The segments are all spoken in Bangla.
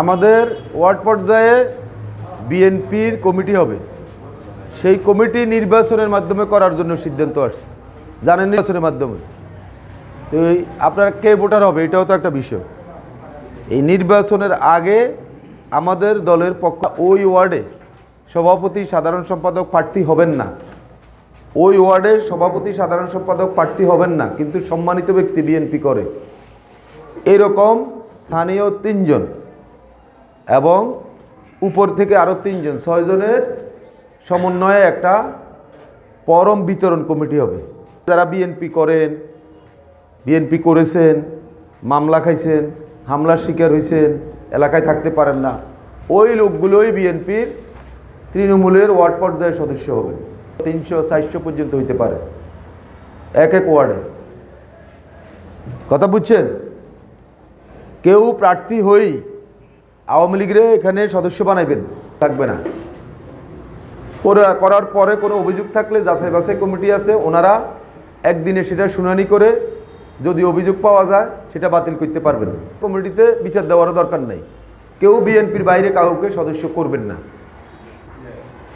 আমাদের ওয়ার্ড পর্যায়ে বিএনপির কমিটি হবে। সেই কমিটি নির্বাচনের মাধ্যমে করার জন্য সিদ্ধান্ত আসছে। জানেন নির্বাচনের মাধ্যমে। তো আপনারা কে ভোটার হবে, এটাও তো একটা বিষয়। এই নির্বাচনের আগে আমাদের দলের পক্ষ, ওই ওয়ার্ডে সভাপতি, সাধারণ সম্পাদক প্রার্থী হবেন না। ওই ওয়ার্ডে সভাপতি, সাধারণ সম্পাদক প্রার্থী হবেন না, কিন্তু সম্মানিত ব্যক্তি বিএনপি করে। এরকম স্থানীয় তিনজন এবং উপর থেকে আরও তিনজন, ছয়জনের সমন্বয়ে একটা পরম বিতরণ কমিটি হবে। যারা বিএনপি করেন, বিএনপি করেছেন, মামলা খাইছেন, হামলার শিকার হয়েছেন এলাকায় থাকতে পারেন না, ওই লোকগুলোই বিএনপির তৃণমূলের ওয়ার্ড পর্যায়ের সদস্য হবেন। তিনশো, চারশো পর্যন্ত হইতে পারে, এক এক ওয়ার্ডে। কথা বুঝছেন? কেউ প্রার্থী হই আওয়ামী লীগের এখানে সদস্য বানাইবেন, থাকবে না। করে- করার পরে কোনো অভিযোগ থাকলে যাচাই বাছাই কমিটি আছে, ওনারা একদিনে সেটা শুনানি করে যদি অভিযোগ পাওয়া যায়, সেটা বাতিল করতে পারবেন। কমিটিতে বিচার দেওয়ারও দরকার নেই। কেউ বিএনপির বাইরে কাউকে সদস্য করবেন না।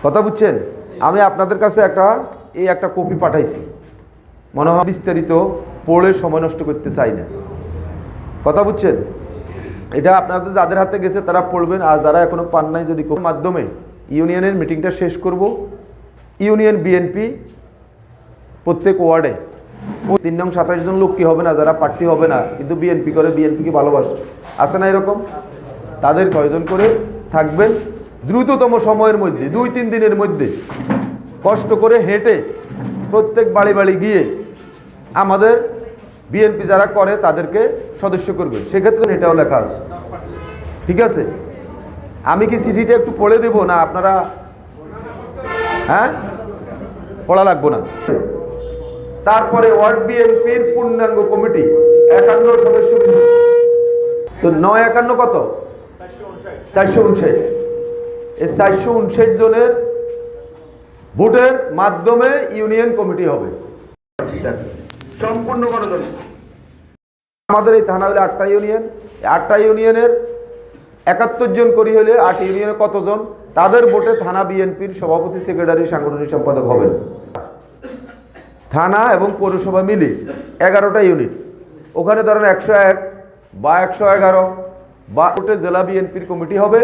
কথা বুঝছেন? আমি আপনাদের কাছে একটা, এই একটা কপি পাঠাইছি। মনে হয় বিস্তারিত পড়ে সময় নষ্ট করতে চাই না। কথা বুঝছেন? এটা আপনাদের যাদের হাতে গেছে তারা পড়বেন, আর যারা এখনও পান নাই যদি কোনো মাধ্যমে ইউনিয়নের মিটিংটা শেষ করব। ইউনিয়ন বিএনপি প্রত্যেক ওয়ার্ডে। তিন নং সাতাশ জন লোক কি হবে না, যারা প্রার্থী হবে না, কিন্তু বিএনপি করে বিএনপিকে ভালোবাসে। আছে না এরকম? তাদের কয়জন করে থাকবেন দ্রুততম সময়ের মধ্যে, দুই তিন দিনের মধ্যে। কষ্ট করে হেঁটে প্রত্যেক বাড়ি বাড়ি গিয়ে আমাদের বিএনপি যারা করে তাদেরকে সদস্য করবে সেক্ষেত্রে এটাও লেখা আছে। ঠিক আছে? আমি কি চিঠিটা একটু পড়ে দেব না আপনারা? হ্যাঁ? পড়া লাগবো না। তারপরে ওয়ার্ড বিএনপির পূর্ণাঙ্গ কমিটি, একান্ন সদস্য তো নয় একান্ন কত? চারশো উনষাট। এই চারশো উনষাট জনের ভোটের মাধ্যমে ইউনিয়ন কমিটি হবে। সম্পূর্ণ গণতন্ত্র। আমাদের এই থানা হলে আটটা ইউনিয়ন। আটটা ইউনিয়নের একাত্তর জন করি হলে আট ইউনিয়নে কতজন? তাদের ভোটে থানা বিএনপির সভাপতি, সেক্রেটারি, সাংগঠনিক সম্পাদক হবেন। থানা এবং পৌরসভা মিলে এগারোটা ইউনিট। ওখানে ধরেন একশো এক বা একশো এগারো বা ওটে জেলা বিএনপির কমিটি হবে।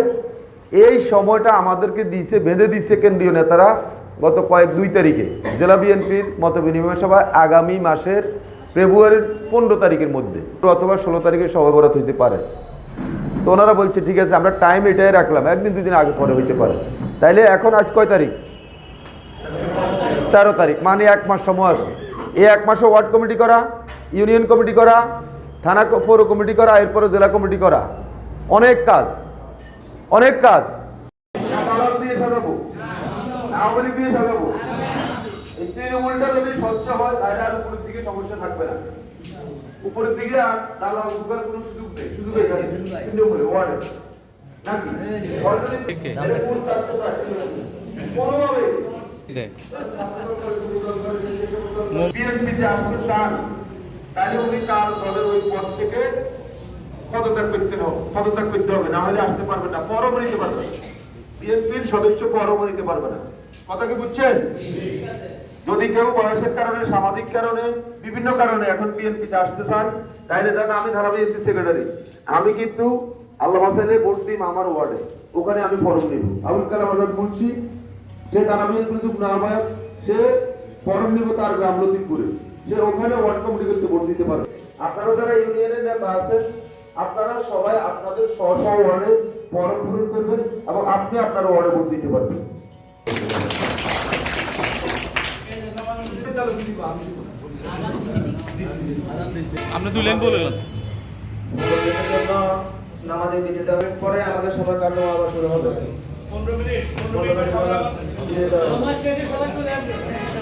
এই সময়টা আমাদেরকে দিয়েছে, বেঁধে দিচ্ছে কেন্দ্রীয় নেতারা গত কয়েক দুই তারিখে। জেলা বিএনপির মত বিনিময় সভায় আগামী মাসের ফেব্রুয়ারির পনেরো তারিখের মধ্যে অথবা ষোলো তারিখে সবাই বরাত হইতে পারে। তো ওনারা বলছে, ঠিক আছে, আমরা টাইম এটাই রাখলাম, একদিন দুদিন আগে পরে হইতে পারে। তাইলে এখন আজ কয় তারিখ? তেরো তারিখ মানে এক মাস সময় আছে। এই এক মাসে ওয়ার্ড কমিটি করা, ইউনিয়ন কমিটি করা, থানা পৌর কমিটি করা, এরপরে জেলা কমিটি করা। অনেক কাজ অনেক কাজ। দিয়ে সাজাবো। এই তৃণমূলটা যদি স্বচ্ছ হয় তাহলে আর উপরের দিকে সমস্যা থাকবে না। উপরের দিকে আর দালাল ঢোকার কোনো সুযোগ নেই শুধু এখানে তৃণমূলে ওয়ার্ডে। নাকি? ওয়ার্ড যদি তৃণমূল থাকতো তাহলে কোনোভাবে বিএনপিতে আসতে চান তাহলে উনি তার দলের ওই পদ থেকে পদত্যাগ করতে হবে পদত্যাগ করতে হবে না হলে আসতে পারবে না পরম নিতে পারবে বিএনপির সদস্য পরম নিতে পারবে না। কথা কি বুঝছেন? যদি কেউ বয়সের কারণে, সামাজিক কারণে, বিভিন্ন কারণে এখন বিএনপিতে আসতে চান তাহলে দেন আমি ধারা বিএনপি সেক্রেটারি আমি কিন্তু আল্লাহ হাসাইলে দিম আমার ওয়ার্ডে। ওখানে আমি ফরম নিব। আবুল কালাম আজাদ মুন্সি সে ধারা বিএনপি না আহ্বায়ক সে ফরম নিব তার গ্রাম লতিফপুরে। সে ওখানে ওয়ার্ড কমিটি করতে ভোট দিতে পারে আপনারা যারা ইউনিয়নের নেতা আছেন, আপনারা সবাই আপনাদের স্ব স্ব ওয়ার্ডে ফরম পূরণ করবেন এবং আপনি আপনার ওয়ার্ডে ভোট দিতে পারবেন। আপনি দুই লাইন বলে নামাজে বিদিতে হবে পরে আমাদের সবার কার্যক্রম আবার শুরু হবে। পনেরো মিনিট বিদিতে হবে।